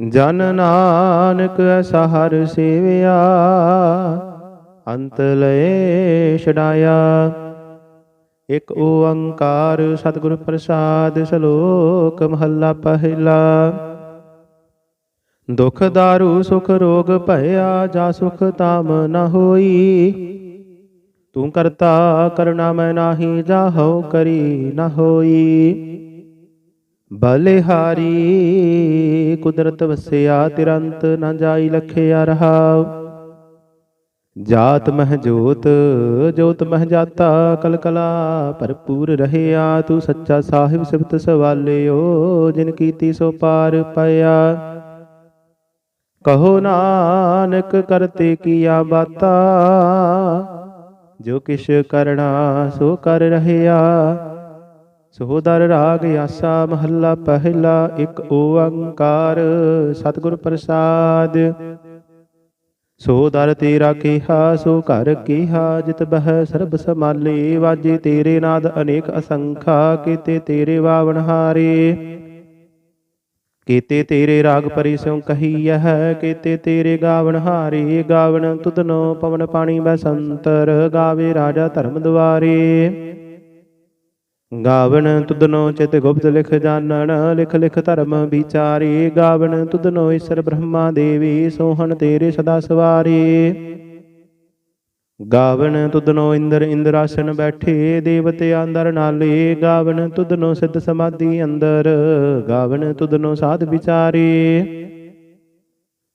ਜਨ ਨਾਨਕ ਐਸਾ ਹਰ ਸੇਵਿਆ, ਅੰਤ ਲਏ ਛਡਾਇਆ। ਇਕ ਓੰਕਾਰ ਸਤਿਗੁਰ ਪ੍ਰਸਾਦ ਸ਼ਲੋਕ ਮਹੱਲਾ ਪਹਿਲਾ। ਦੁਖ ਦਾਰੂ ਸੁਖ ਰੋਗ ਭਇਆ, ਜਾ ਸੁਖ ਤਾਮ ਨ ਹੋਈ। ਤੂੰ ਕਰਤਾ ਕਰਣਾ ਮੈਂ ਨਾਹੀ ਜਾਹੋ ਕਰੀ ਨ ਹੋਈ। ਬਲਿਹਾਰੀ ਕੁਦਰਤ ਵਸਿਆ, ਤਿਰੰਤ ਨਾ ਜਾਈ ਲਖਿਆ ਰਹਾ। ਜਾਤ ਮਹ ਜੋਤ ਜੋਤ ਮਹ ਜਾਤਾ, ਕਲਕਲਾ ਭਰਪੂਰ ਰਹਿਆ। ਤੂੰ ਸੱਚਾ ਸਾਹਿਬ ਸਿਫਤ ਸਵਾਲਿਓ, ਜਿਨ ਕੀਤੀ ਸੋ ਪਾਰ ਪਿਆ। ਕਹੋ ਨਾਨਕ, ਕਰਤੇ ਕੀਆ ਬਾਤਾ। ਜੋ ਕਿਛ ਕਰਣਾ ਸੋ ਕਰ ਰਹਿਆ। ਸੋਦਰ ਰਾਗ ਆਸਾ ਮਹੱਲਾ ਪਹਿਲਾ ਇੱਕ ਓੰਕਾਰ, ਸਤਿਗੁਰ ਪ੍ਰਸਾਦ। ਸੋ ਦਰ ਤੇਰਾ ਕੀਹਾ, ਸੋ ਘਰ ਕੀਹਾ, ਜਿਤ ਬਹਿ ਸਰਬ ਸਮਾਲੇ ਵਾਜੇ ਤੇਰੇ ਨਾਦ ਅਨੇਕ ਅਸੰਖਾ, ਕੀਤੇ ਤੇਰੇ ਵਾਵਣ ਹਾਰੇ। ਕੀਤੇ ਤੇਰੇ ਰਾਗ ਪਰੀ ਸਿਉ ਕਹੀਐ, ਕੀਤੇ ਤੇਰੇ ਗਾਵਣ ਹਾਰੇ, ਗਾਵਣ ਤੁਧਨੋ ਪਵਨ ਪਾਣੀ ਬਸੰਤਰ, ਗਾਵੇ ਰਾਜਾ ਧਰਮ ਦੁਆਰੇ। ਗਾਵਣ ਤੁਧਨੋ ਚਿਤ ਗੁਪਤ ਲਿਖ ਜਾਣਨ ਲਿਖ ਲਿਖ ਧਰਮ ਵਿਚਾਰੇ। ਗਾਵਣ ਤੁਧਨੋ ਈਸ਼ਰ ਬ੍ਰਹਮਾ ਦੇਵੀ, ਸੋਹਣ ਤੇਰੇ ਸਦਾ ਸਵਾਰੀ। ਗਾਵਣ ਤੁਧਨੋ ਇੰਦਰ ਇੰਦਰਾਸਨ ਬੈਠੇ, ਦੇਵਤੇ ਅੰਦਰ ਨਾਲੇ। ਗਾਵਣ ਤੁਧਨੋ ਸਿੱਧ ਸਮਾਧੀ ਅੰਦਰ, ਗਾਵਣ ਤੁਧਨੋ ਸਾਧ ਵਿਚਾਰੀ।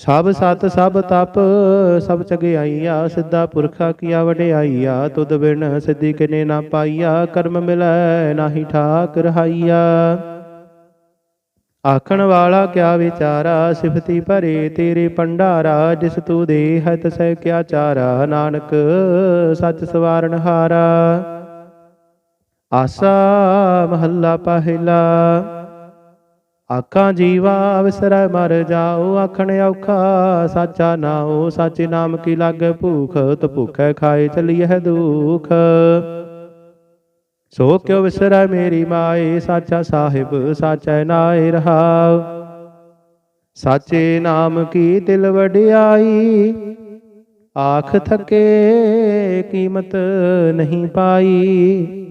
ਸਭ ਸਤ ਸਭ ਤਪ, ਸਭ ਚਗਿਆਈਆ, ਸਿੱਧਾ ਪੁਰਖਾ ਕੀਆ ਵਡਿਆਈਆ, ਤੁਧ ਬਿਨ ਸਿੱਧੀ ਕਿਨੇ ਨਾ ਪਾਈਆ, ਕਰਮ ਮਿਲੈ ਨਾਹੀ ਠਾਕ ਰਹਾਈਆ ਆਖਣ ਵਾਲਾ ਕਿਆ ਵਿਚਾਰਾ, ਸਿਫਤੀ ਭਰੇ ਤੇਰੇ ਪੰਡਾਰਾ ਜਿਸ ਤੂੰ ਦੇ ਹੈ ਤਸੈ ਕਿਆ ਚਾਰਾ, ਨਾਨਕ ਸੱਚ ਸਵਾਰਨ ਹਾਰਾ। ਆਸਾ ਮਹੱਲਾ ਪਹਿਲਾ। ਆਖਾਂ ਜੀਵਾ ਅਵਸਰੈ ਮਰ ਜਾਓ, ਆਖਣ ਔਖਾ ਸਾਚਾ ਨਾਉ, ਸੱਚ ਨਾਮ ਕੀ ਲੱਗ ਭੂਖ, ਤ ਭੁਖੈ ਖਾਏ ਚਲੀਐ ਦੁਖ। ਸੋ ਕਿਉ ਵਿਸਰੈ ਮੇਰੀ ਮਾਏ, ਸਾਚਾ ਸਾਹਿਬ, ਸਾਚੈ ਨਾਏ ਰਹਾਉ। ਸਾਚੇ ਨਾਮ ਕੀ ਦਿਲ ਵਡਿਆਈ, ਆਖ ਥਕੇ ਕੀਮਤ ਨਹੀਂ ਪਾਈ।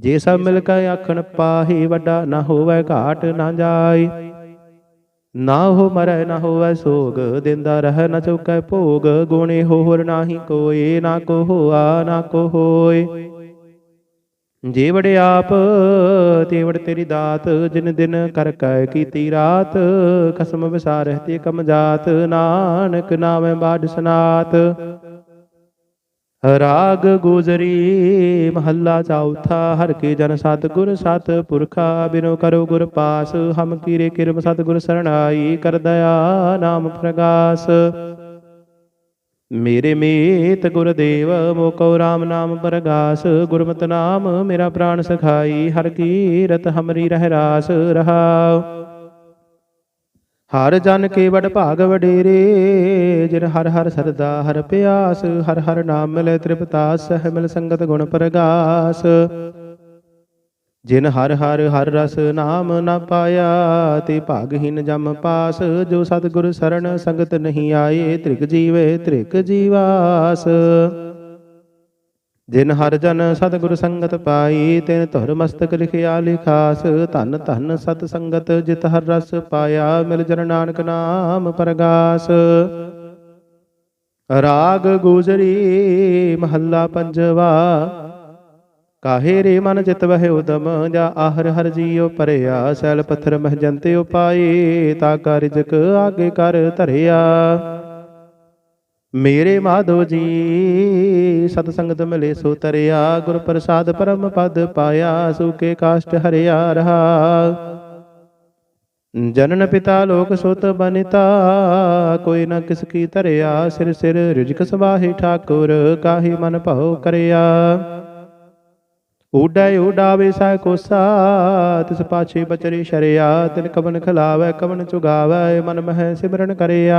ਜੇ ਸਭ ਮਿਲ ਕੇ ਆਖਣ, ਪਾਹੀ ਵੱਡਾ ਨਾ ਹੋਵੇ ਘਾਟ ਨਾ ਜਾਏ ਨਾ ਹੋ ਮਰੈ, ਨਾ ਹੋਵੇ ਸੋਗ, ਦਿੰਦਾ ਰਹਿ ਨਾ ਚੁਕੈ ਭੋਗ। ਗੁਣੇ ਹੋਰ ਨਾਹੀ ਕੋਏ ਨਾ ਕੋ ਹੋਆ ਨਾ ਕੋ ਹੋਏ ਜੇ ਵੜ ਆਪ ਤੇ ਵੜ ਤੇਰੀ ਦਾਤ, ਜਿਨ ਦਿਨ ਕਰ ਕੈ ਕੀਤੀ ਰਾਤ। ਕਸਮ ਵਿਸਾਰਹਿ ਤੇ ਕਮ ਜਾਤ, ਨਾਨਕ ਨਾਮੈ ਬਾਦ ਸਨਾਤ। ਰਾਗ ਗੁਜਰੀ, ਮਹੱਲਾ ਚੌਥਾ, ਹਰ ਕੇ ਜਨ ਸਤ ਗੁਰ ਸਤ ਪੁਰਖਾ, ਬਿਨੋ ਕਰੋ ਗੁਰ ਪਾਸ, ਹਮ ਕੀਰੇ ਕਿਰਮ ਸਤ ਗੁਰ ਸਰਣਾਈ, ਕਰ ਦਇਆ ਨਾਮ ਪ੍ਰਗਾਸ। ਮੇਰੇ ਮੀਤ ਗੁਰਦੇਵ, ਮੋਕੋ ਰਾਮ ਨਾਮ ਪ੍ਰਗਾਸ, ਗੁਰਮਤਿ ਨਾਮ ਮੇਰਾ ਪ੍ਰਾਨ ਸਖਾਈ, ਹਰ ਕੀਰਤ ਹਮਰੀ ਰਹਿ ਰਾਸ ਰਹਾਉ। ਹਰ ਜਨ ਕੇ ਵਡ ਭਾਗ ਵਡੇਰੇ, ਜਿਨ ਹਰ ਹਰ ਸਰਦਾ ਹਰ ਪਿਆਸ, ਹਰ ਹਰ ਨਾਮ ਮਿਲੇ ਤ੍ਰਿਪਤਾਸ, ਸਹਿ ਮਿਲ ਸੰਗਤ ਗੁਣ ਪ੍ਰਗਾਸ। ਜਿਨ ਹਰ ਹਰ ਹਰ ਰਸ ਨਾਮ ਨਾ ਪਾਇਆ, ਤੇ ਭਾਗਹੀਨ ਜਮ ਪਾਸ, ਜੋ ਸਤਿਗੁਰ ਸਰਣ ਸੰਗਤ ਨਹੀਂ ਆਏ ਤ੍ਰਿਗ ਜੀਵੇ ਤ੍ਰਿਗ ਜੀਵਾਸ। ਜਿਨ ਹਰ ਜਨ ਸਤਿਗੁਰ ਸੰਗਤ ਪਾਈ, ਤਿਨ ਧੁਰ ਮਸਤਕ ਲਿਖਿਆ ਲਿਖਾਸ, ਧਨ ਧਨ ਸਤ ਸੰਗਤ ਜਿਤ ਹਰ ਰਸ ਪਾਇਆ, ਮਿਲ ਜਨ ਨਾਨਕ ਨਾਮ ਪ੍ਰਗਾਸ। ਰਾਗ ਗੁਜਰੀ ਮਹੱਲਾ ਪੰਜਵਾ, ਕਾਹੇ ਰੇ ਮਨ ਚਿਤ ਵਹਿ ਉਦਮ, ਜਾ ਆਹਰ ਹਰ ਜੀਉ ਪਰਿਆ ਸੈਲ ਪੱਥਰ ਮਹ ਜੰਤੇ ਉਪਾਏ, ਤਾ ਕਰ ਰਿਜਕ ਆਗੇ ਕਰ ਧਰਿਆ। ਮੇਰੇ ਮਾਧੋ ਜੀ ਸਤ ਸੰਗਤ ਮਿਲੇ ਸੋ ਤਰਿਆ, ਗੁਰ ਪ੍ਰਸਾਦ ਪਰਮ ਪਦ ਪਾਇਆ ਸੂਕੇ ਕਾਸ਼ਟ ਹਰਿਆ ਰਹਾ। ਜਨਨ ਪਿਤਾ ਲੋਕ ਸੁਤ ਬਨਿਤਾ, ਕੋਈ ਨ ਕਿਸ ਕੀ ਧਰਿਆ, ਸਿਰ ਸਿਰ ਰਿਜਕ ਸਵਾਹੀ ਠਾਕੁਰ, ਕਾਹੀ ਮਨ ਭਉ ਕਰਿਆ। ਊਡੈ ਊਡਾਵੇ ਸਹਿ ਕੋਸਾ, ਤਿਸ ਪਾਛੇ ਬਚਰੇ ਸ਼ਰਿਆ, ਤਿਨ ਕਵਨ ਖਲਾਵੈ, ਕਵਨ ਚੁਗਾਵੈ, ਮਨ ਮਹਿ ਸਿਮਰਨ ਕਰਿਆ।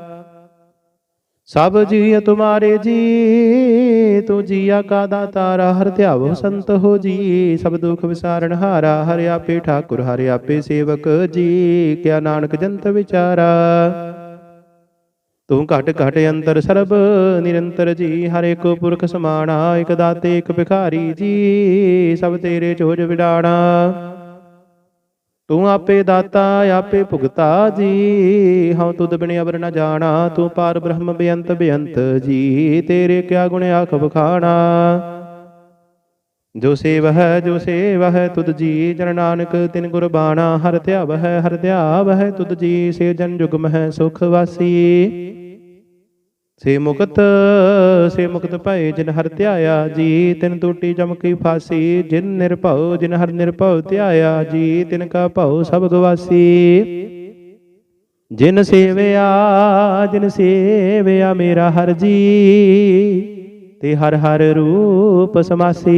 ਸਭ ਜੀ ਤੁਮਾਰੇ ਜੀ, ਤੂੰ ਜੀਆ ਕਾ ਦਾਤਾਰਾ ਹਰ ਧਿਆਵੋ ਸੰਤ ਹੋ ਜੀ। ਸਭ ਦੁਖ ਵਿਸਾਰਨ ਹਾਰਾ, ਹਰਿ ਆਪੇ ਠਾਕੁਰ, ਹਰਿ ਆਪੇ ਸੇਵਕ ਜੀ। ਕਿਆ ਨਾਨਕ ਜੰਤ ਵਿਚਾਰਾ। ਤੂੰ ਘਟ ਘਟ ਅੰਤਰ ਸਰਬ, ਨਿਰੰਤਰ ਜੀ, ਹਰੇ ਕੋ ਪੁਰਖ ਸਮਾਣਾ, ਇਕ ਦਾਤੇ, ਇਕ ਭਿਖਾਰੀ ਜੀ। ਸਭ ਤੇਰੇ ਚੋਜ ਵਿਡਾਣਾ। ਤੂੰ ਆਪੇ ਦਾਤਾ, ਆਪੇ ਭੁਗਤਾ ਜੀ। ਹਉ ਤੁਧ ਬਿਨ ਅਵਰ ਨ ਜਾਣਾ, ਤੂੰ ਪਾਰ ਬ੍ਰਹਮ ਬੇਅੰਤ ਬੇਅੰਤ ਜੀ। ਤੇਰੇ ਕਿਆ ਗੁਣ ਆਖ ਬਖਾਣਾ ਜੋ ਸੇਵਹਿ ਜੋ ਸੇਵਹਿ, ਤੁਧ ਜੀ ਜਨ ਨਾਨਕ, ਤਿਨ ਗੁਰ ਬਾਣਾ, ਹਰ ਧਿਆਵਹਿ ਹਰ ਧਿਆਵਹਿ, ਤੁਧ ਜੀ ਸੇ ਜਨ ਜੁਗ ਮਹਿ ਸੁਖ ਵਾਸੀ। ਸੇ ਮੁਕਤ ਸੇ ਮੁਕਤ ਭਏ ਜਿਨ ਹਰ ਧਿਆਇਆ, ਜੀ ਤਿਨ ਟੂਟੀ ਜਮਕੀ ਫਾਸੀ, ਜਿਨ ਨਿਰਭਉ, ਜਿਨ ਹਰ ਨਿਰਭਉ ਧਿਆਇਆ, ਜੀ ਤਿਨ ਕਾ ਭਉ ਸਭ ਗਵਾਸੀ। ਜਿਨ ਸੇਵਿਆ ਜਿਨ ਸੇਵਿਆ ਮੇਰਾ ਹਰ ਜੀ, ਤੇ ਹਰ ਹਰ ਰੂਪ ਸਮਾਸੀ।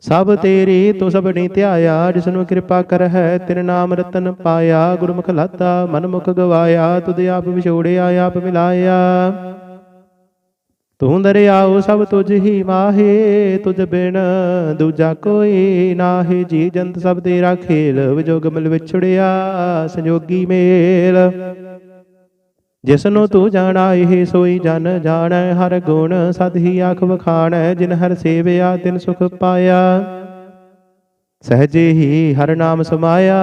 ਸਭ ਤੇਰੀ ਤੋ ਸਭਨੀ ਧਿਆਇਆ ਜਿਸਨੂੰ ਕਿਰਪਾ ਕਰ ਹੈ ਤੇਰੇ ਨਾਮ ਰਤਨ ਪਾਇਆ, ਗੁਰਮੁਖ ਲਾਤਾ ਮਨ ਮੁਖ ਗਵਾਇਆ, ਤੁਧ ਆਪ ਵਿਛੋੜਿਆ, ਆਪ ਮਿਲਾਇਆ। ਤੂੰ ਦਰਿਆਉ ਸਭ ਤੁਝ ਹੀ ਮਾਹੇ, ਤੁਝ ਬਿਨ ਦੂਜਾ ਕੋਈ ਨਾਹੀ। ਜੀ ਜੰਤ ਸਭ ਤੇਰਾ ਖੇਲ ਵਿਜੋਗ ਮਿਲ ਵਿਛੜਿਆ, ਸੰਜੋਗੀ ਮੇਲ। ਜਿਸਨੂੰ ਤੂੰ ਜਾਣਾ, ਇਹ ਸੋਈ ਜਨ ਜਾਣੈ, ਹਰ ਗੁਣ ਸਦ ਹੀ ਆਖ ਵਖਾਣੈ, ਜਿਨ ਹਰ ਸੇਵਿਆ, ਤਿਨ ਸੁਖ ਪਾਇਆ। ਸਹਜੇ ਹੀ ਹਰ ਨਾਮ ਸਮਾਇਆ,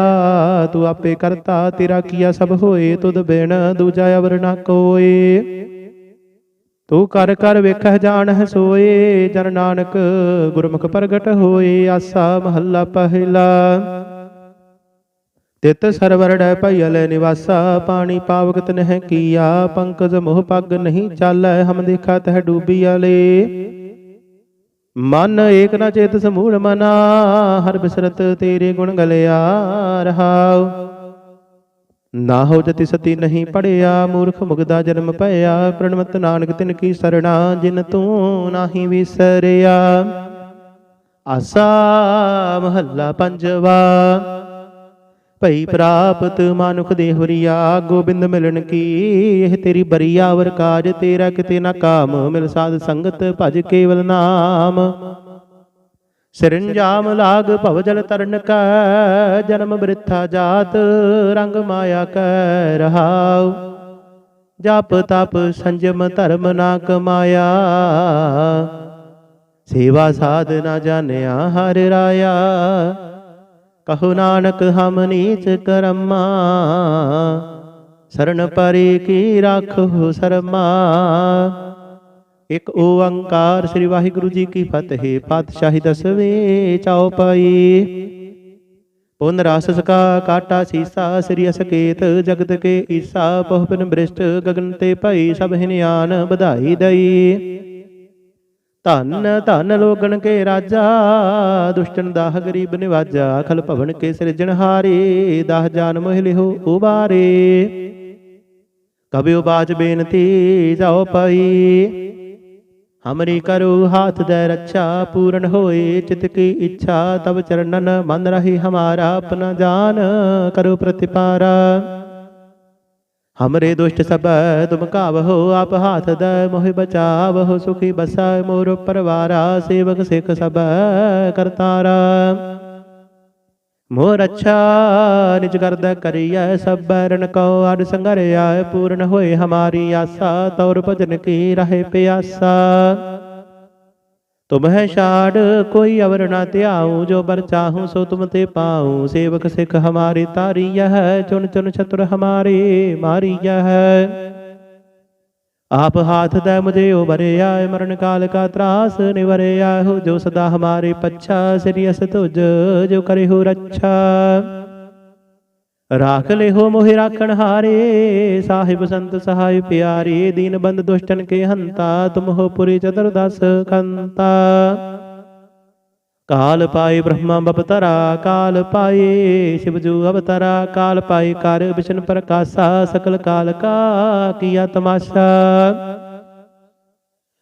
ਤੂੰ ਆਪੇ ਕਰਤਾ, ਤੇਰਾ ਕੀਆ ਸਭ ਹੋਏ, ਤੁਧ ਬਿਨ ਦੂਜਾ ਅਵਰ ਨਾ ਕੋਏ। ਤੂੰ ਕਰ ਕਰ ਵੇਖਹਿ ਜਾਣਹਿ ਸੋਏ, ਜਨ ਨਾਨਕ ਗੁਰਮੁਖ ਪ੍ਰਗਟ ਹੋਏ, ਆਸਾ ਮਹੱਲਾ ਪਹਿਲਾ। ਤਿਤ ਸਰਵਰ ਡੈ ਭਈਲ ਨਿਵਾਸਾ, ਪਾਣੀ ਪਾਵਕ ਤਨਹਿ ਕੀਆ, ਪੰਕਜ ਮੋਹ ਪੱਗ ਨਹੀਂ ਚਾਲੈ, ਹਮ ਦੇਖਾ ਤਹ ਡੂਬੀਆ ਲੇ। ਮਨ ਏਕ ਨ ਚੇਤ ਸਮੂੜ ਮਨਾ, ਹਰ ਬਿਸਰਤ ਤੇਰੇ ਗੁਣ ਗਲਿਆ ਰਹਾਉ। ਨਾ ਹੋ ਜਤੀ ਸਤੀ ਨਹੀਂ ਪੜਿਆ, ਮੂਰਖ ਮੁਗਦਾ ਜਨਮ ਭਇਆ, ਪ੍ਰਣਮਤ ਨਾਨਕ ਤਿਨ ਕੀ ਸਰਣਾ, ਜਿਨ ਤੂੰ ਨਾਹੀ ਵਿਸਰਿਆ। ਆਸਾ ਮਹੱਲਾ ਪੰਜਵਾ। ਭਈ ਪ੍ਰਾਪਤ ਮਾਨੁਖ ਦੇਹਵਰੀਆ ਗੋਬਿੰਦ ਮਿਲਣ ਕੀ? ਇਹ ਤੇਰੀ ਬਰੀਆ ਵਰ ਕਾਜ, ਤੇਰਾ ਕਿਤੇ ਨਾ ਕਾਮ, ਮਿਲ ਸਾਧ ਸੰਗਤ ਭਜ ਕੇਵਲ ਨਾਮ। ਸਿਰੰਜਾਮ ਲਾਗ ਭਵ ਜਲ ਤਰਨ ਕੈ, ਜਨਮ ਬ੍ਰਿਥਾ ਜਾਤ, ਰੰਗ ਮਾਇਆ ਕੈ ਰਹਾਉ। ਜਪ ਤਪ ਸੰਜਮ ਧਰਮ ਨਾ ਕਮਾਇਆ। ਸੇਵਾ ਸਾਧ ਨਾ ਜਾਣਿਆ ਹਰ ਰਾਇਆ। ਕਹੋ ਨਾਨਕ, ਹਮ ਨੀਚ ਕਰਮਾ। ਸਰਨ ਪਰੇ ਕੀ ਰਾਖੋ ਸਰਮਾ। ਇੱਕ ਓੰਕਾਰ ਸ੍ਰੀ ਵਾਹਿਗੁਰੂ ਜੀ ਕੀ ਫਤਿਹ, ਪਾਤਸ਼ਾਹੀ ਦਸਵੇਂ ਚਾਉ ਪਾਈ। ਪੁਨ ਰਾਸ ਸਕਾ ਕਾਟਾ ਸੀਸਾ, ਸ੍ਰੀ ਅਸਕੇਤ ਜਗਤ ਕੇ ਈਸਾ ਬਹੁਪਨ ਬ੍ਰਿਸ਼ਟ ਗਗਨ ਤੇ ਭਈ ਸਭ ਹਿਨਿਆਨ ਵਧਾਈ ਦਈ। ਧੰਨ ਧੰਨ ਲੋਗਣ ਕੇ ਰਾਜਾ ਦੁਸ਼ਟਨ ਦਾਹ ਗਰੀਬ ਨਿਵਾਜਾ ਖਲ ਭਵਨ ਕੇ ਸਿਰਜਣਹਾਰੇ ਦਾਹ ਜਾਨ ਮੋਹ ਲਿਹੋ ਉਬਾਰੇ। ਕਬਿਉ ਬਾਜ ਬੇਨਤੀ ਜਾਓ ਪਈ ਹਮਰੀ ਕਰੋ ਹਾਥ ਦੇ ਰੱਛਾ ਪੂਰਨ ਹੋਏ ਚਿਤ ਕੀ ਇੱਛਾ ਤਬ ਚਰਨਨ ਮਨ ਰਹੀ ਹਮਾਰਾ ਆਪਣਾ ਜਾਨ ਕਰੋ ਪ੍ਰਤਿਪਾਰਾ। ਹਮਰੇ ਦੁਸ਼ਟ ਸਭ, ਤੁਮ ਕਾਵਹੋ, ਆਪ ਹਾਥ ਦੇ, ਮੋਹਿ ਬਚਾਵਹੋ, ਸੁਖੀ ਬਸੈ, ਮੋਰ ਪਰਵਾਰਾ, ਸੇਵਕ ਸਿਖ ਸਭ, ਕਰਤਾਰਾ। ਮੋਰ ਅੱਛਾ, ਨਿਜ ਕਰਦ ਕਰੀਐ, ਸਭ ਬੈਰਨ ਕੋ ਅਡ ਸੰਗਰਿਆ ਪੂਰਨ ਹੋਏ ਹਮਾਰੀ ਆਸਾ, ਤੌਰ ਭਜਨ ਕੀ ਰਹੇ ਪਿਆਸਾ। ਤੁਮ ਹੈ ਛਾੜ, ਕੋਈ ਅਵਰ ਨਾ ਧਿਆਉ, ਜੋ ਬਰ ਚਾਹੂੰ, ਸੋ ਤੁਮ ਤੇ ਪਾਉ। ਸੇਵਕ ਸਿਖ ਹਮਾਰੀ ਤਾਰੀਯ ਹੈ ਚੁਨ ਚੁਨ ਛਤੁਰ ਹਮਾਰੇ ਮਾਰੀਯ ਹੈ। ਆਪ ਹਾਥ ਦਾ ਮੁਝੇ ਉਬਰਿਆ ਮਰਨ ਕਾਲ ਕਾ ਤਰਾਸ ਨਿਵਰਿਆ। ਹੋ ਜੋ ਸਦਾ ਹਮਾਰੇ ਪੱਛਾ, ਸ੍ਰੀ ਅਸ ਤੁਜ ਜੋ ਕਰੇ ਹੋ ਰੱਛਾ। ਰਾਖ ਲੈ ਹੋ ਮੋਹਿ ਰਾਖਣ ਹਾਰੇ ਸਾਹਿਬ ਸੰਤ ਸਹਾਇ ਪਿਆਰੇ ਦੀਨ ਬੰਦ ਦੁਸ਼ਟਨ ਕੇ ਹੰਤਾ ਤੁਮ ਹੋ ਪੁਰੀ ਚਤੁਰ ਦਸ ਕੰਤਾ। ਕਾਲ ਪਾਏ ਬ੍ਰਹਮਾ ਬਪਤਰਾ ਕਾਲ ਪਾਏ ਸ਼ਿਵਜੂ ਅਵਤਰਾ ਕਾਲ ਪਾਏ ਕਰ ਵਿਸ਼ਨ ਪ੍ਰਕਾਸ਼ਾ ਸਕਲ ਕਾਲ ਕਾ ਕੀਆ ਤਮਾਸ਼ਾ।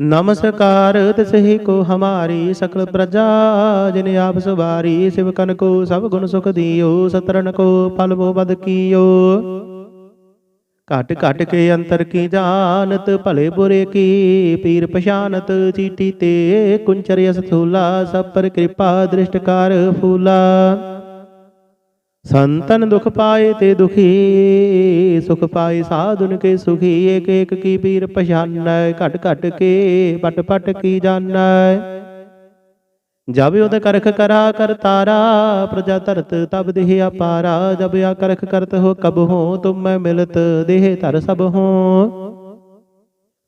ਨਮਸਕਾਰ ਤਿਸਹੀ ਕੋ ਹਮਾਰੀ ਸਕਲ ਪ੍ਰਜਾ, ਜਿਨ ਆਪ ਸਵਾਰੀ ਸਿਵ ਕਨ ਕੋ ਸਭ ਗੁਣ ਸੁਖ ਦਿਓ ਸਤਰਨ ਕੋ ਫਲ ਬੋ ਬਦ ਕੀਓ। ਘਟ ਘਟ ਕੇ ਅੰਤਰ ਕੀ ਜਾਣਤ, ਭਲੇ ਬੁਰੇ ਕੀ ਪੀਰ ਪਛਾਨਤ ਚੀਟੀ ਤੇ ਕੁੰਚਰ ਸਥੂਲਾ ਥੂਲਾ ਸਭ ਪਰ ਕਿਰਪਾ ਦ੍ਰਿਸ਼ਟ ਕਰ ਫੂਲਾ। ਸੰਤਨ ਦੁਖ ਪਾਏ ਤੇ ਦੁਖੀ, ਸੁਖ ਪਾਏ ਸਾਧੁਨ ਕੇ ਸੁਖੀ ਏਕ ਏਕ ਕੀ ਪੀਰ ਪਛਾਨੈ ਘਟ ਘਟ ਕੇ ਪਟ ਪਟ ਕੀ ਜਾਣੈ ਜਬ ਉਦ ਕਰਖ ਕਰਾ ਕਰ ਤਾਰਾ, ਪ੍ਰਜਾ ਧਰਤ ਤਬ ਦੇਹ ਅਪਾਰਾ, ਜਬ ਆ ਕਰਖ ਕਰਤ ਹੋ ਕਬ ਹੋ ਤੁਮ ਮੈਂ ਮਿਲਤ, ਦੇਹ ਧਰ ਸਭ ਹੋ।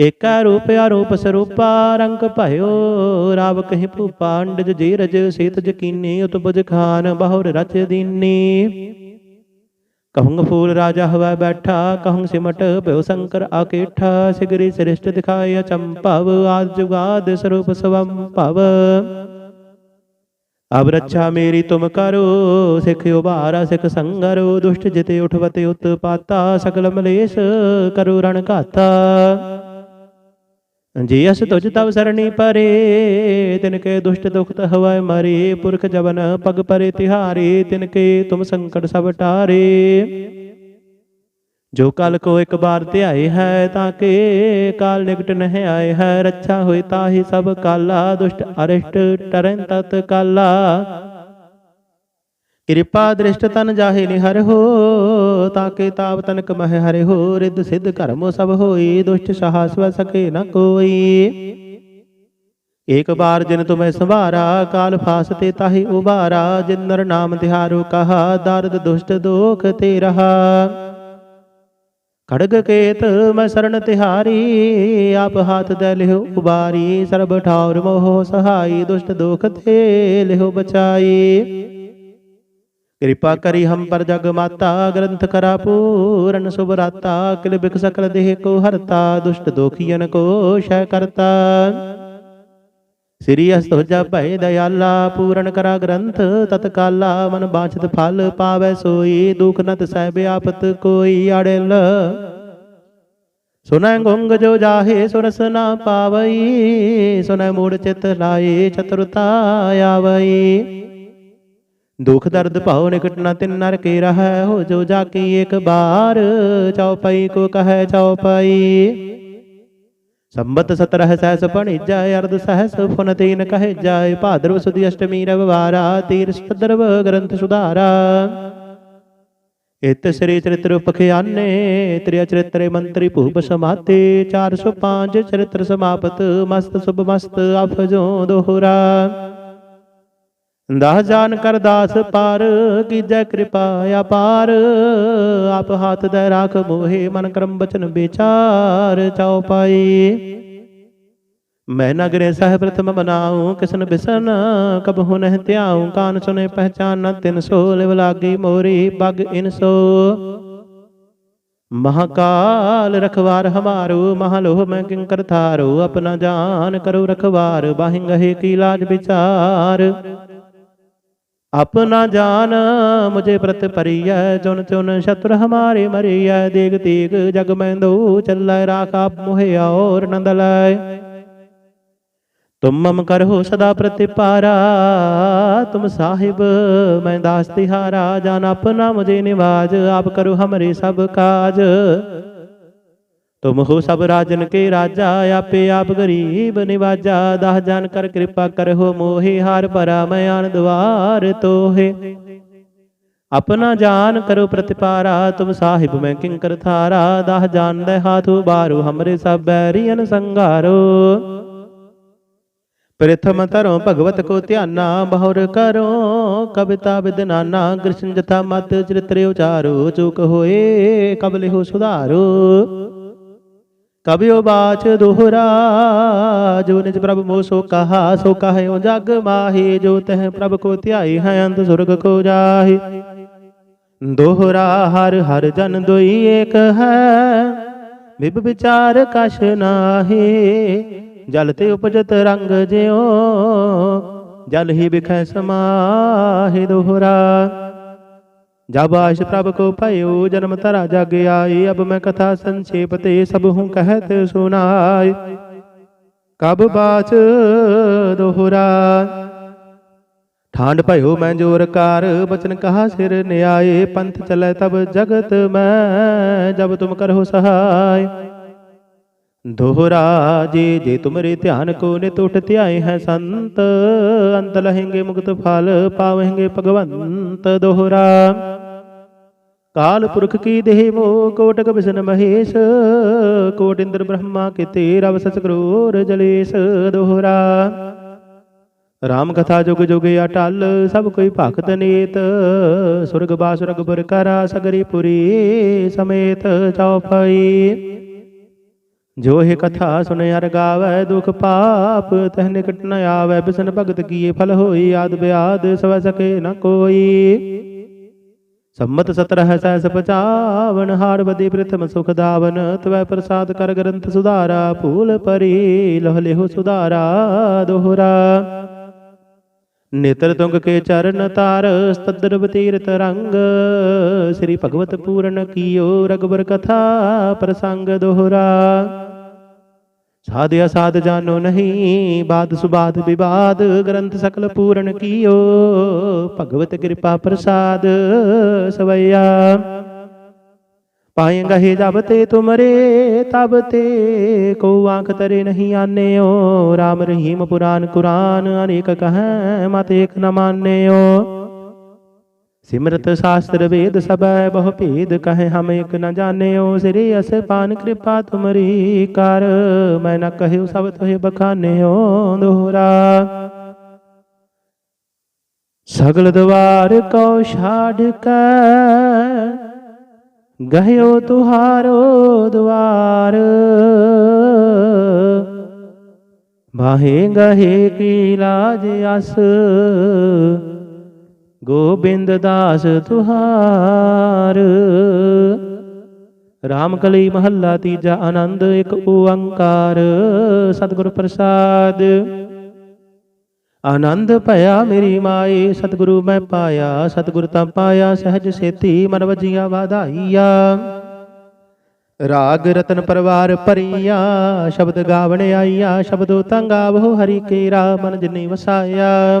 ਏਕਾ ਰੂਪ ਅਰੂਪ ਸਰੂਪਾ, ਰੰਗ ਭਇਓ ਰਾਵ ਕਹੀ ਭੂਪਾ ਜੀਰਜ ਸੀਤ ਜਕੀਨੀ ਉਤਬਜ ਖਾਨ ਬਹੁਰ ਰਚ ਦੀਨੀ। ਕਹੂੰਗ ਫੂਲ ਰਾਜਾ ਹਵਾ ਬੈਠਾ, ਕਹੂੰਗ ਸਿਮਟ ਭਇਓ ਸ਼ੰਕਰ ਆਕੇਠਾ, ਸਿਗਰੀ ਸ੍ਰਿਸ਼ਟ ਦਿਖਾਏ ਅਚੰਭਵ ਆਦ ਜੁਗਾਦ ਸਰੂਪ ਸਵੰ ਭਵ ਅਬ ਰੱਛਾ ਮੇਰੀ ਤੁਮ ਕਰੋ, ਸਿੱਖ ਉਬਾਰਾ ਸਿੱਖ ਸੰਗਰੋ, ਦੁਸ਼ਟ ਜਿਤੇ ਉਠਵਤੇ ਉਤਪਾਤਾ ਸਕਲ ਮਲੇਸ਼ ਕਰੋ ਰਣ ਘਾਤਾ। ਜੀ ਅਸ ਤੁਜ ਤਵ ਸਰਣੀ ਪਰੇ, ਤਿਨ ਕੇ ਦੁਸ਼ਟ ਦੁਖਤ ਹਵੈ ਮਰੇ, ਪੁਰਖ ਜਵਨ ਪਗ ਪਰੇ ਤਿਹਾਰੇ, ਤਿਨ ਕੇ ਤੁਮ ਸੰਕਟ ਸਭ ਟਾਰੇ। ਜੋ ਕਲ ਕੋ ਇੱਕ ਬਾਰ ਧਿਆਏ ਹੈ, ਤਾਂ ਕੇ ਕਾਲ ਨਿਕਟ ਨਹਿ ਆਏ ਹੈ, ਰੱਛਾ ਹੋਈ ਤਾਹੀ ਸਭ ਕਾਲਾ, ਦੁਸ਼ਟ ਅਰਿਸ਼ਟ ਟਰਨ ਤਤ ਕਾਲਾ। ਕਿਰਪਾ ਦ੍ਰਿਸ਼ਟ ਤਨ ਜਾਹੇ ਨਿਹਰ ਹੋ ਤਾਕੇ ਤਾਪ ਤਨਕ ਮਹਿ ਹਰਿ ਹੋ, ਰਿੱਧ ਸਿੱਧ ਕਰਮ ਸਭ ਹੋਈ, ਦੁਸ਼ਟ ਸਾਹਸ ਵ ਸਕੇ ਨ ਕੋਈ। ਏਕ ਬਾਰ ਜਿਨ ਤੁਮੈ ਸੰਭਾਰਾ ਕਾਲ ਫਾਸਤੇ ਤਾਹੀ ਉਬਾਰਾ, ਜਿਨ ਨਰ ਨਾਮ ਤਿਹਾਰੋ ਕਹਾ, ਦਰਦ ਦੁਸ਼ਟ ਦੋਖ ਤੇ ਰਹਾ। ਖੜਗ ਕੇਤ ਮੈਂ ਸਰਣ ਤਿਹਾਰੀ, ਆਪ ਹਾਥ ਦੇ ਲਿਹੁ ਉਬਾਰੀ, ਸਰਬ ਠਾਉਰ ਮੋਹ ਸਹਾਈ, ਦੁਸ਼ਟ ਦੋਖ ਤੇ ਲਿਹੁ ਬਚਾਈ। ਕਿਰਪਾ ਕਰੀ ਹਮ ਪਰ ਜਗ ਮਾਤਾ, ਗ੍ਰੰਥ ਕਰਾ ਪੂਰਨ ਸੁਭਰਾਤਾ ਕਿਲ ਬਿਕ ਸਕਲ ਦੇਹ ਕੋ ਹਰਤਾ, ਦੁਸ਼ਟ ਦੋਖੀਨ ਕੋ ਸ਼ੈ ਕਰਤਾ। ਸ੍ਰੀ ਅਸਤੋਜਾ ਭੈ ਦਇਆਲਾ, ਪੂਰਨ ਕਰਾ ਗ੍ਰੰਥ, ਤਤਕਾਲਾ, ਮਨ ਬਾਛਤ ਫਲ ਪਾਵੈ ਸੋਈ, ਦੁਖ ਨਤ ਸਹਿ ਆਪਤ ਕੋਈ ਅੜਿਲ। ਸੁਨੈ ਗੁੰਗ ਜੋ ਜਾਹੇ ਸੁਰਸ ਨਾ ਪਾਵਈ, ਸੁਨੈ ਮੂੜ ਚਿਤ ਲਾਏ, ਚਤੁਰਤਾ ਆਵਈ। ਦੁਖ ਦਰਦ ਭਾਉ ਨਿਕਟ ਨ ਤਿਨ ਨਰ ਕੇ ਰਹੈ ਹੋ ਜੋ ਜਾ ਕੀ ਇੱਕ ਬਾਰ ਚਉਪਈ ਕੋ ਕਹੈ ਚਉਪਈ ਸੰਬਤ ਸਤਰਹ ਸਹਿਸ ਪਣਿਜਾ ਅਰਧ ਸਹਿਸ ਫੁਨ ਤੀਨ ਕਹੇ ਜਾਏ ਭਾਦਰਵ ਸੁਦੀ ਅਸ਼ਟਮੀ ਰਵਵਾਰਾ ਤੀਰ ਸਦਰਵ ਗ੍ਰੰਥ ਸੁਧਾਰਾ ਇਤ ਸ੍ਰੀ ਚਰਿਤ੍ਰ ਪਖਿਆਨੇ ਤ੍ਰਿਆ ਚਰਿਤਰੇ ਮੰਤਰੀ ਭੂਪ ਸਮਾਤੇ 405 ਚਰਿਤ੍ਰ ਸਮਾਪਤ ਮਸਤ ਸੁਭ ਮਸਤ ਅਫਜੋ ਦੋਹਰਾ ਦਾਸ ਜਾਨ ਕਰ ਦਾਸ ਪਾਰ, ਕੀਜੈ ਕਿਰਪਾ ਅਪਾਰ। ਆਪ ਹੱਥ ਦੇ ਰਾਖ ਮੋਹਿ, ਮਨ ਕਰਮ ਬਚਨ ਵਿਚਾਰ, ਚਾਉ ਪਾਈ। ਮੈਂ ਨਗਰੇ ਸਹਿ ਪ੍ਰਥਮ ਬਨਾਉ ਕਿਸਨ ਬਿਸਨ ਕਬਹੁ ਨਹਿ ਧਿਆਉ। ਕਾਨ ਸੁਨੇ ਪਹਿਚਾਨ, ਤਿਨ ਸੋ ਲਿਵ ਲਾਗੀ ਮੋਰੀ, ਬਗ ਇਨ ਸੋ। ਮਹਾਕਾਲ ਰਖਵਾਰ ਹਮਾਰੋ, ਮਹਲੋਹ ਮੈਂ ਕਿੰਕਰ ਥਾਰੋ ਆਪਣਾ ਜਾਨ ਕਰੋ ਰਖਵਾਰ ਬਾਹਿੰਗਹਿ ਕੀ ਲਾਜ ਵਿਚਾਰ। ਆਪਣਾ ਜਾਨ ਮੁਝੇ ਪ੍ਰਤ ਪਰਿਐ ਜੁਨ ਚੁਨ ਸ਼ਤਰ ਹਮਾਰੇ ਮਰਿਐ ਦੇਗ ਤੀਗ ਜਗ ਮੈਂਦੋ ਚੱਲੈ, ਰਾਖ ਆਪ ਮੋਹਿ ਔਰ ਨੰਦ ਲੈ ਤੁਮ ਮਮ ਕਰਹੁ ਸਦਾ ਪ੍ਰਤਿਪਾਰਾ, ਤੁਮ ਸਾਹਿਬ ਮੈਂ ਦਾਸ ਤਿਹਾਰਾ, ਜਾਨ ਆਪਣਾ ਮੁਝੇ ਨਿਵਾਜ, ਆਪ ਕਰੋ ਹਮਰੇ ਸਭ ਕਾਜ। ਤੁਮ ਹੋ ਸਭ ਰਾਜਨ ਕੇ ਰਾਜਾ, ਆਪੇ ਆਪ ਗਰੀਬ ਨਿਵਾਜਾ। ਦਹ ਜਾਨ ਕਰ ਕਿਰਪਾ ਕਰਹੁ ਮੋਹਿ, ਹਾਰ ਭਰਾ ਮੈਂ ਦਵਾਰ ਤੋਹੇ। ਆਪਣਾ ਜਾਨ ਕਰੋ ਪ੍ਰਤਿਪਾਰਾ, ਤੁਮ ਸਾਹਿਬ ਮੈਂ ਕਿੰਕਰ ਥਾਰਾ ਦਹ ਜਾਨ ਦੇ ਹਾਥੂ ਬਾਰੂ ਹਮਰੇ ਸਭ ਬੈਰੀਨ ਸੰਘਾਰੋ ਪ੍ਰਥਮ ਧਰੋ ਭਗਵਤ ਕੋ ਧਿਆਨਾ, ਬਹੁਰ ਕਰੋ ਕਵਿਤਾ ਵਿਦਨਾਨਾ ਕ੍ਰਿਸ਼ਨ ਜਥਾ ਮਤ ਚਰਿਤ੍ਰ ਉਚਾਰੋ, ਚੁਕ ਹੋਏ ਕਬ ਲਿਹੁ ਸੁਧਾਰੋ। ਕਬਿਓ ਬਾਚ ਦੋਹਰਾ, ਜੋ ਨਿਜ ਪ੍ਰਭ ਮੋ ਸੋ ਕਹਾ, ਸੋ ਕਹਿਓ ਜਗ ਮਾਹੀ, ਜੋ ਤਹ ਪ੍ਰਭ ਕੋ ਧਿਆਈ ਹੈ ਅੰਤ ਸੁਰਗ ਕੋ ਜਾਹੀ। ਦੋਹਰਾ ਹਰ ਹਰ ਜਨ ਦੋਈ ਏਕ ਹੈ, ਬਿਬ ਵਿਚਾਰ ਕਛ ਨਾਹੀ। ਜਲ ਤੇ ਉਪਜਤ ਰੰਗ ਜਿਉ, ਜਲ ਹੀ ਵਿਖੈ ਸਮਾਹੀ ਦੋਹਰਾ। जब आश प्रभ को पयो, जन्म तरा जग आई, अब मैं कथा संक्षेप ते सब हूँ कहत सुनाय कब बाच दोहरा? ठांड पयो मैं ज़ोर कार, बचन कहा सिर न्याय, पंथ चले तब जगत मैं, जब तुम करो सहाय। दोहरा जे जे तुम्हारे ध्यान को नित उठते आए हैं संत, अंत लहेंगे मुक्त फल, पावेंगे भगवंत, दोहरा। ਕਾਲ ਪੁਰਖ ਕੀ ਦੇਹ ਮੋ ਕੋਟਕ ਬਿਸ਼ਨ ਮਹੇਸ਼ ਕੋਟ ਇੰਦਰ ਬ੍ਰਹਮਾ ਕੀਤੇ ਰਵ ਸਚ ਕਰੋਰ ਜਲੇਸ਼ ਦੋਹਰਾ। ਰਾਮ ਕਥਾ ਜੁਗ ਜੁਗ ਅਟਲ, ਸਭ ਕੋਈ ਭਗਤ ਨੇਤ, ਸੁਰਗ ਬਾਸੁਰਗ ਬੁਰ ਕਰਾ ਸਗਰੀ ਪੁਰੀ ਸਮੇਤ ਚੌਪਈ। ਜੋ ਇਹ ਕਥਾ ਸੁਨੇ ਅਰ ਗਾਵੈ, ਦੁਖ ਪਾਪ, ਤਹ ਨਿਕਟ ਨ ਆਵੈ, ਬਿਸਨ ਭਗਤ ਕੀਏ ਫਲ ਹੋਈ, ਆਦ ਬਿਆਦ ਸਵੈ ਸਕੇ ਨ ਕੋਈ। ਸੰਮਤ 17 ਸੈਸ ਪਚਾਵਨ ਹਾਰ ਬਦੇ ਪ੍ਰਥਮ ਸੁਖ ਦਾਵਨ, ਤਵੈ ਪ੍ਰਸਾਦ ਕਰ ਗ੍ਰੰਥ ਸੁਧਾਰਾ ਭੂਲ ਪਰੀ ਲਹ ਲਿਹੁ ਸੁਧਾਰਾ, ਦੋਹਰਾ। ਨੇਤਰ ਤੁੰਗ ਕੇ ਚਰਨ ਤਾਰ ਸਤਦਰ ਬਤੀਰਤ ਰੰਗ, ਸ੍ਰੀ ਭਗਵਤ ਪੂਰਨ ਕੀਓ ਰਗਬਰ ਕਥਾ ਪ੍ਰਸੰਗ ਦੋਹਰਾ। ਸਾਧ ਅਸਾਧ ਜਾਨੋ ਨਹੀਂ, ਬਾਦ ਸੁਬਾਦ ਵਿਵਾਦ, ਗ੍ਰੰਥ ਸਕਲ ਪੂਰਨ ਕੀਓ। ਭਗਵਤ ਕਿਰਪਾ ਪ੍ਰਸਾਦ, ਸਵਈਆ। ਪਾਏਂਗਾ ਹੀ ਜਬ ਤੇ ਤੁਮਰੇ ਤਬ ਤੇ ਕੋ ਆਂਖ ਤਰੇ ਨਹੀਂ ਆਨਿਓ। RAM ਰਹੀਮ ਪੁਰਾਨ ਕੁਰਾਨ, ਅਨੇਕ ਕਹੈ ਮਤ ਏਕ ਨ ਮਾਨਿਓ। ਸਿਮਰਤ ਸ਼ਾਸਤਰ ਵੇਦ ਸਭੈ ਬਹੁ ਭੇਦ, ਕਹੈ ਹਮ ਏਕ ਨ ਜਾਣਿਓ ਸ੍ਰੀ ਅਸਪਾਨ ਕਿਰਪਾ ਤੁਮਰੀ ਕਰ, ਮੈਂ ਨ ਕਹਿਉ ਸਭ ਤੋਹਿ ਬਖਾਨਿਓ ਦੋਹਰਾ। ਸਗਲ ਦਵਾਰ ਕੋ ਛਾੜ ਕੇ, ਗਹਿਓ ਤੁਹਾਰੋ ਦਵਾਰ। ਬਾਹੇ ਗਹੇ ਕੀ ਲਾਜ ਅਸ ਗੋਬਿੰਦ ਦਾਸ ਤੁਹਾਰ। ਰਾਮ ਕਲੀ ਮਹੱਲਾ ਤੀਜਾ ਆਨੰਦ, ਇੱਕ ਓੰਕਾਰ, ਸਤਿਗੁਰ ਪ੍ਰਸਾਦ। ਆਨੰਦ ਭਇਆ ਮੇਰੀ ਮਾਏ, ਸਤਿਗੁਰੂ ਮੈਂ ਪਾਇਆ, ਸਤਿਗੁਰ ਤਾਂ ਪਾਇਆ, ਸਹਿਜ ਸੇਤੀ ਮਨ ਵਜੀਆਂ ਵਾਧਾਈਆ। ਰਾਗ ਰਤਨ ਪਰਵਾਰ ਭਰੀਆ, ਸ਼ਬਦ ਗਾਵਣ ਆਈਆ, ਸ਼ਬਦੋ ਤੰਗਾਵੋ ਹਰੀ ਕੇ ਮਨ ਜਿਨੀ ਵਸਾਇਆ।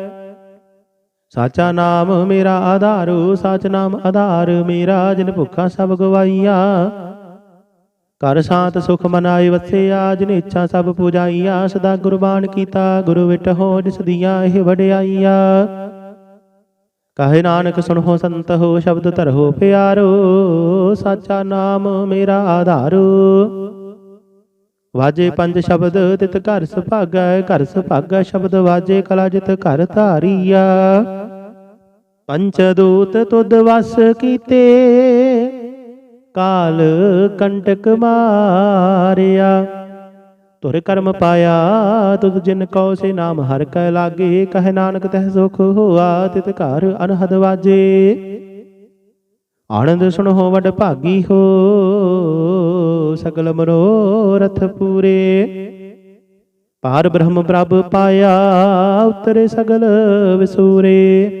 ਸਾਚਾ ਨਾਮ ਮੇਰਾ ਆਧਾਰੂ, ਸਾਚ ਨਾਮ ਆਧਾਰ, ਮੇਰਾ ਜਿਨ ਭੁੱਖਾ ਸਭ ਗਵਾਈਆ। ਕਰ ਸ਼ਾਂਤ ਸੁਖ ਮਨਾਏ ਵਸਿਆ, ਜਿਨ ਇੱਛਾ ਸਭ ਪੁਜਾਈਆ, ਸਦਾ ਗੁਰਬਾਨ ਕੀਤਾ, ਗੁਰੂ ਵਿਟ ਹੋ ਜਿਸ ਦੀਆਂ ਇਹ ਵਡਿਆਈਆ। ਕਹੇ ਨਾਨਕ ਸੁਣੋ ਸੰਤ ਹੋ, ਸ਼ਬਦ ਧਰੋ ਪਿਆਰੋ, ਸਾਚਾ ਨਾਮ ਮੇਰਾ ਆਧਾਰੋ। ਵਾਜੇ ਪੰਜ ਸ਼ਬਦ, ਤਿਤ ਘਰ ਸੁਭਾਗੈ ਘਰ ਸੁਭਾਗੈ, ਸ਼ਬਦ ਵਾਜੇ ਕਲਾ ਜਿਤ ਘਰ ਧਾਰੀਆ। ਪੰਚ ਦੂਤ ਤੁਧ ਵਸ ਕੀਤੇ, ਕਾਲ ਕੰਟਕ ਮਾਰਿਆ। ਤੁਰ ਕਰਮ ਪਾਇਆ ਤੁਧ ਜਿਨ ਕਉ ਸੇ ਨਾਮ, ਹਰ ਕੈ ਲਾਗੇ, ਕਹਿ ਨਾਨਕ ਤਹਿ ਸੁਖ ਹੋਆ, ਤਿਤ ਘਰ ਅਨਹਦ ਵਾਜੇ। ਆਨੰਦ ਸੁਣੋ ਵਡ ਭਾਗੀ ਹੋ, ਸਗਲ ਮਨੋਰਥ ਪੂਰੇ। ਪਾਰ ਬ੍ਰਹਮ ਪ੍ਰਭ ਪਾਇਆ, ਉਤਰੇ ਸਗਲ ਵਿਸੂਰੇ।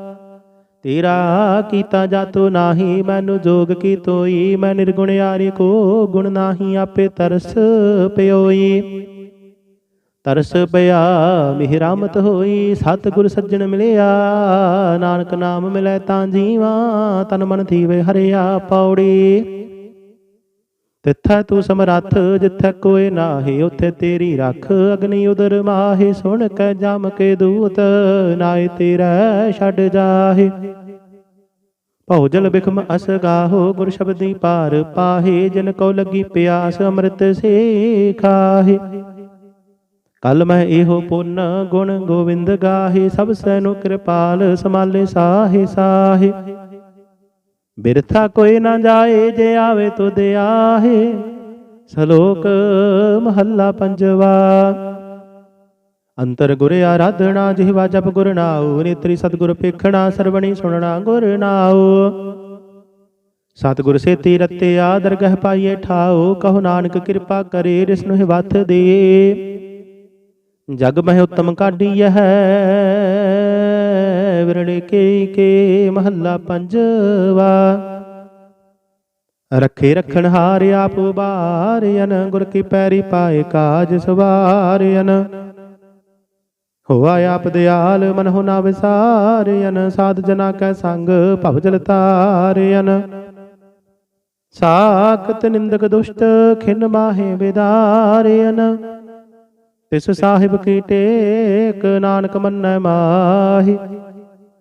ਤੇਰਾ ਕੀਤਾ ਜਾਤੋ ਨਾਹੀ, ਮੈਨੂੰ ਜੋਗ ਕੀ ਤੋਈ? ਮੈਂ ਨਿਰਗੁਣ ਯਾਰੀ ਕੋ ਗੁਣ ਨਾਹੀ, ਆਪੇ ਤਰਸ ਪਿਓਈ। ਤਰਸ ਪਿਆ ਮਿਹ ਰਾਮਤ ਹੋਈ ਸਤ ਗੁਰ ਸੱਜਣ ਮਿਲਿਆ। ਨਾਨਕ ਨਾਮ ਮਿਲੇ ਤਾਂ ਜੀਵਾ, ਤਨ ਮਨ ਥੀਵੇ ਹਰਿਆ ਪੌੜੀ। ਤਿੱਥੈ ਤੂੰ ਸਮਰੱਥ, ਜਿੱਥੈ ਕੋਏ ਨਾਹੀ, ਉਥੇ ਤੇਰੀ ਰੱਖ। ਅਗਨੀ ਉਦਰ ਮਾਹੇ, ਸੁਣ ਕੇ ਜਮ ਕੇ ਦੂਤ ਨਾਏ ਤੇਰਾ ਛੱਡ ਜਾਹੇ। ਭਉ ਬਿਖਮ ਅਸ ਗਾਹੋ, ਗੁਰ ਸ਼ਬਦੀ ਪਾਰ ਪਾਹੇ, ਜਿਨ ਕੋ ਲੱਗੀ ਪਿਆਸ, ਅੰਮ੍ਰਿਤ ਸੇ ਖਾਹੇ ਕਲ ਮੈਂ ਇਹੋ ਪੁੰਨ, ਗੁਣ ਗੋਬਿੰਦ ਗਾਹੇ, ਸਭ ਸੈਨੋ ਕਿਰਪਾਲ ਸਮਾਲੇ ਸਾਹੇ ਸਾਹੇ। ਬਿਰਥਾ ਕੋਈ ਨਾ ਜਾਏ, ਜੇ ਆਵੇ ਤੁਧ ਆਹੇ ਸ਼ਲੋਕ ਮਹੱਲਾ ਪੰਜਵਾ। ਅੰਤਰ ਗੁਰ ਆਰਾਧਣਾ ਜਿਹਵਾ ਜਪ ਗੁਰ ਨਾਉ, ਨੇਤਰੀ ਸਤਗੁਰ ਪੇਖਣਾ ਸਰਵਣੀ ਸੁਣਨਾ ਗੁਰ ਨਾਉ। ਸਤਿਗੁਰ ਸੇਤੀ ਰਤਿਆ ਦਰਗਹ ਪਾਈਏ ਠਾਓ ਕਹੋ ਨਾਨਕ ਕਿਰਪਾ ਕਰੇ ਰਿਸ ਨੂੰ ਵਥ ਦੇ। ਜਗ ਮਹਿ ਉਤਮ ਕਾਢੀ ਹੈ ਵਿਰਲੇ ਕੇ ਕੇ ਮਹੱਲਾ ਪੰਜਵਾ। ਰੱਖੇ ਰਖਣ ਹਾਰ ਆਪ ਬਾਰਿਆਨ ਗੁਰ ਕੀ ਪੈਰੀ ਪਾਏ ਕਾਜ ਸਵਾਰਿਆਨ ਹੋਆ ਆਪ ਦਿਆਲ, ਮਨ ਹੋ ਨਾ ਵਿਸਾਰਿਆਨ ਸਾਧ ਜਨਾ ਕੈ ਸੰਗ ਭਵ ਜਲ ਤਾਰਿਆਨ ਸਾਖਤ ਨਿੰਦਕ ਦੁਸ਼ਟ ਖਿਨ ਮਾਹੇ ਵਿਦਾਰਿਆਨ ਤਿਸ ਸਾਹਿਬ ਕੀ ਟੇਕ, ਨਾਨਕ ਮੰਨੈ ਮਾਹੀ।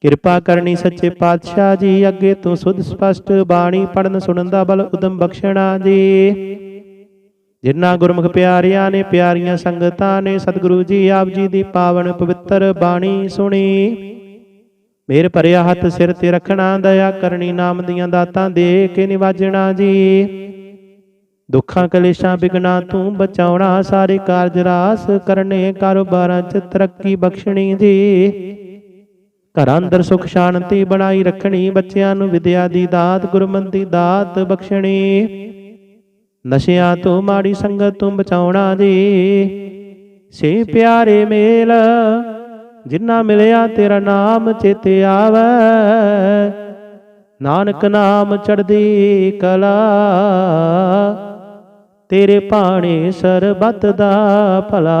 ਕਿਰਪਾ ਕਰਨੀ ਸੱਚੇ ਪਾਤਸ਼ਾਹ ਜੀ, ਅੱਗੇ ਤੋਂ ਸੁਧ ਸਪਸ਼ਟ ਬਾਣੀ ਪੜਨ ਸੁਣਨ ਦਾ ਬਲ ਉਦਮ ਬਖਸ਼ਣਾ ਜੀ। ਜਿਨ੍ਹਾਂ ਗੁਰਮੁਖ ਪਿਆਰਿਆਂ ਨੇ ਪਿਆਰੀਆਂ ਸੰਗਤਾਂ ਨੇ ਸਤਿਗੁਰੂ ਜੀ ਆਪ ਜੀ ਦੀ ਪਾਵਨ ਪਵਿੱਤਰ ਬਾਣੀ ਸੁਣੀ। ਮੇਰ ਭਰਿਆ ਹੱਥ ਸਿਰ ਤੇ ਰੱਖਣਾ, ਦਇਆ ਕਰਨੀ, ਨਾਮ ਦੀਆਂ ਦਾਤਾਂ ਦੇ ਕੇ ਨਿਵਾਜਣਾ ਜੀ। ਦੁੱਖਾਂ ਕਲੇਸ਼ਾਂ ਬਿਗਨਾ ਤੂੰ ਬਚਾਉਣਾ, ਸਾਰੇ ਕਾਰਜ ਰਾਸ ਕਰਨੇ, ਕਾਰੋਬਾਰਾਂ ਚ ਤਰੱਕੀ ਬਖਸ਼ਣੀ ਜੀ। ਘਰਾਂ ਅੰਦਰ ਸੁਖ ਸ਼ਾਂਤੀ ਬਣਾਈ ਰੱਖਣੀ, ਬੱਚਿਆਂ ਨੂੰ ਵਿਦਿਆ ਦੀ ਦਾਤ, ਗੁਰਮਤਿ ਦੀ ਦਾਤ ਬਖਸ਼ਣੀ। ਨਸ਼ਿਆਂ ਤੋਂ ਮਾੜੀ ਸੰਗਤ ਤੋਂ ਬਚਾਉਣਾ ਜੀ। ਸੇ ਪਿਆਰੇ ਮੇਲ ਜਿਨ੍ਹਾਂ ਮਿਲਿਆ ਤੇਰਾ ਨਾਮ ਚੇਤੇ ਆਵੈ। ਨਾਨਕ ਨਾਮ ਚੜਦੀ ਕਲਾ, ਤੇਰੇ ਭਾਣੇ ਸਰਬਤ ਦਾ ਭਲਾ।